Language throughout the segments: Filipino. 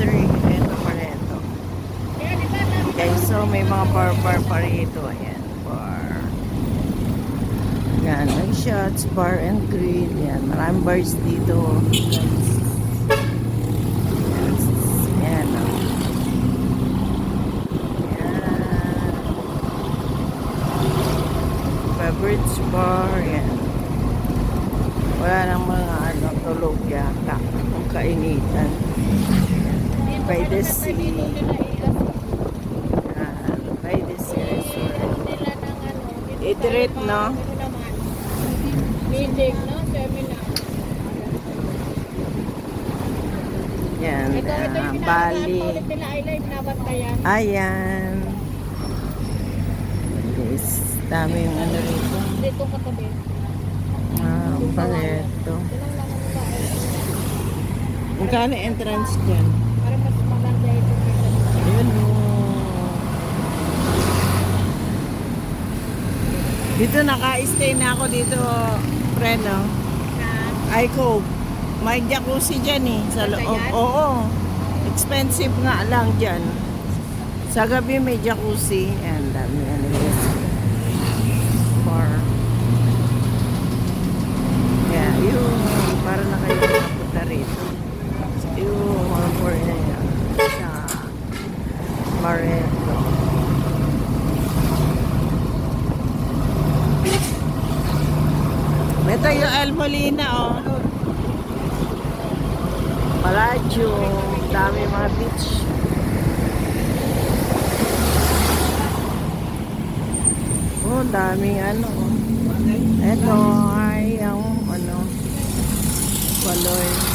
Factory. Ito pala ito. Okay, so may mga bar-bar pa rito. Ayan, bar. Yan, may shots, bar and grill. Yan, maraming bars dito. Yes. Yan, oh. Beverage bar. Yan. Wala nang mga ano, tulog yata. Ang kainitan. By the sea. Yan, by the sea restaurant. Iterate, no? Meeting, no? Seminar. Yan, Ito, ito ah, yung Bali. live nabantayan. Ayan. Yes, dami yung ano rito. Dito katabi. Ah, ang bahay. Magkano entrance dyan? Ayun o. Dito naka-stay na ako dito, friend, no? I Cove. May jacuzzi dyan eh. Sa loob. Oo. Expensive nga lang dyan. Sa gabi may jacuzzi. Ayan, dami ano yun. Bar. Yeah, yun. Para na kayo nakapunta rito. Yung mga bar na yan. Sa Barreto. Ito yung El Molina, oh. Palacio, dami mga beach. Oh, daming ano. oh. Ito ay ang ano, Baloy.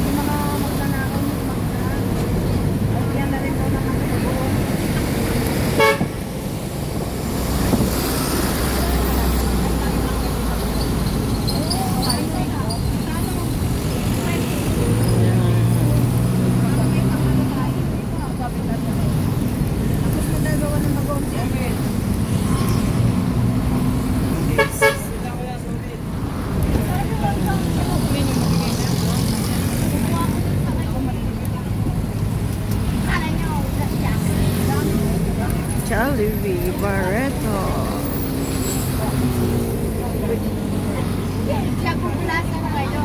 yung mga magnanakaw ng mga yan na rin po na kami. Tapos nagagawa ng mag-own si Amel. Jollibee Barreto. Nice.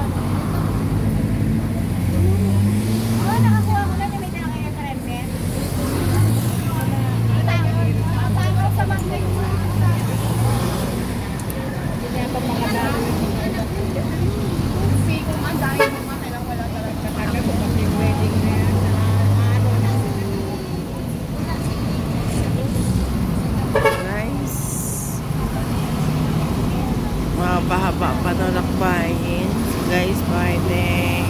Mga pahaba pa ito lakbayin. So guys, pwede